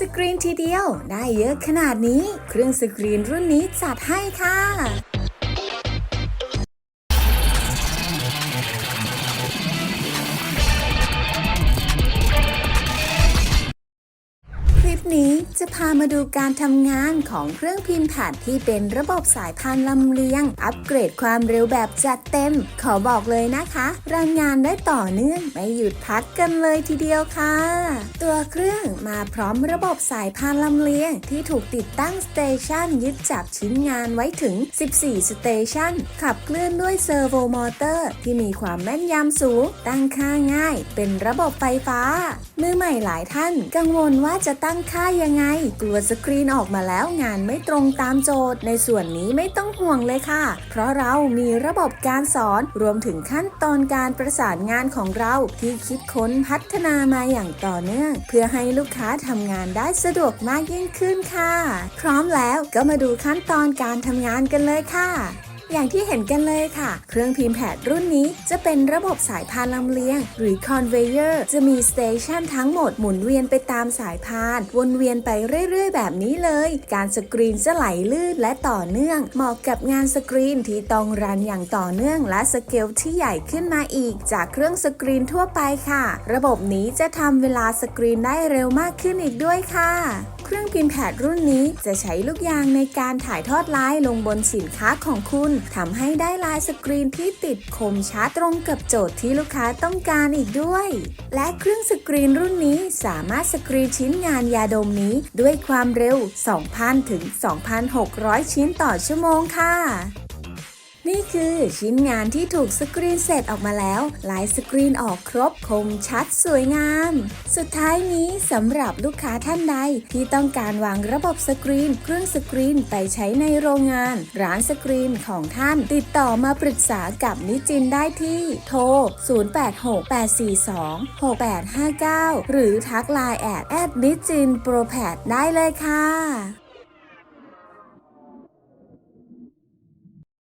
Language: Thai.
สกรีนทีเดียวได้เยอะขนาดนี้ เครื่องสกรีนรุ่นนี้จัดให้ค่ะ นี้จะพามาดูการทำงานของเครื่องพิมพ์แผ่นที่เป็นระบบสายพานลำเลียง อัปเกรดความเร็วแบบจัดเต็ม ขอบอกเลยนะคะรันงานได้ต่อเนื่องไม่หยุดพักกันเลยทีเดียวค่ะ ตัวเครื่องมาพร้อมระบบสายพานลำเลียง ที่ถูกติดตั้งสเตชันยึดจับชิ้นงานไว้ถึง 14 สเตชันขับเคลื่อนด้วยเซอร์โวมอเตอร์ ที่มีความแม่นยำสูง ตั้งค่าง่าย เป็นระบบไฟฟ้า มือใหม่หลายท่าน กังวลว่าจะตั้งค่ายังไง กลัวสกรีนออกมาแล้วงานไม่ตรงตามโจทย์ ในส่วนนี้ไม่ต้องห่วงเลยค่ะ เพราะเรามีระบบการสอนรวมถึงขั้นตอนการประสานงานของเราที่คิดค้นพัฒนามาอย่างต่อเนื่อง เพื่อให้ลูกค้าทำงานได้สะดวกมากยิ่งขึ้นค่ะ พร้อมแล้วก็มาดูขั้นตอนการทำงานกันเลยค่ะ อย่างที่เห็นกันเลยค่ะ เครื่องพิมพ์แพดรุ่นนี้จะเป็นระบบสายพานลำเลียง หรือ conveyor จะมีสเตชันทั้งหมดหมุนเวียนไปตามสายพาน วนเวียนไปเรื่อยๆ แบบนี้เลย การสกรีนจะไหลลื่นและต่อเนื่อง เหมาะกับงานสกรีนที่ต้องรันอย่างต่อเนื่อง และสเกลที่ใหญ่ขึ้นมาอีก จากเครื่องสกรีนทั่วไปค่ะ ระบบนี้จะทำเวลาสกรีนได้เร็วมากขึ้นอีกด้วยค่ะ เครื่องพิมพ์แผดรุ่นนี้จะใช้ลูกยางในการถ่ายทอดลายลงบนสินค้าของคุณทำให้ได้ลายสกรีนที่ติดคมชัดตรงกับโจทย์ที่ลูกค้าต้องการอีกด้วย และเครื่องสกรีนรุ่นนี้สามารถสกรีนชิ้นงานยาดมนี้ด้วยความเร็ว 2,000 ถึง 2,600 ชิ้นต่อชั่วโมงค่ะ นี่คือชิ้นงานที่ถูกสกรีนเสร็จออกมาแล้วลายสกรีนออกครบคมชัดสวยงาม สุดท้ายนี้สำหรับลูกค้าท่านใดที่ต้องการวางระบบสกรีน เครื่องสกรีนไปใช้ในโรงงาน ร้านสกรีนของท่าน ติดต่อมาปรึกษากับนิจินได้ที่ โทร 0868426859 หรือทักไลน์แอดแอดนิจินโปรแพดได้เลยค่ะ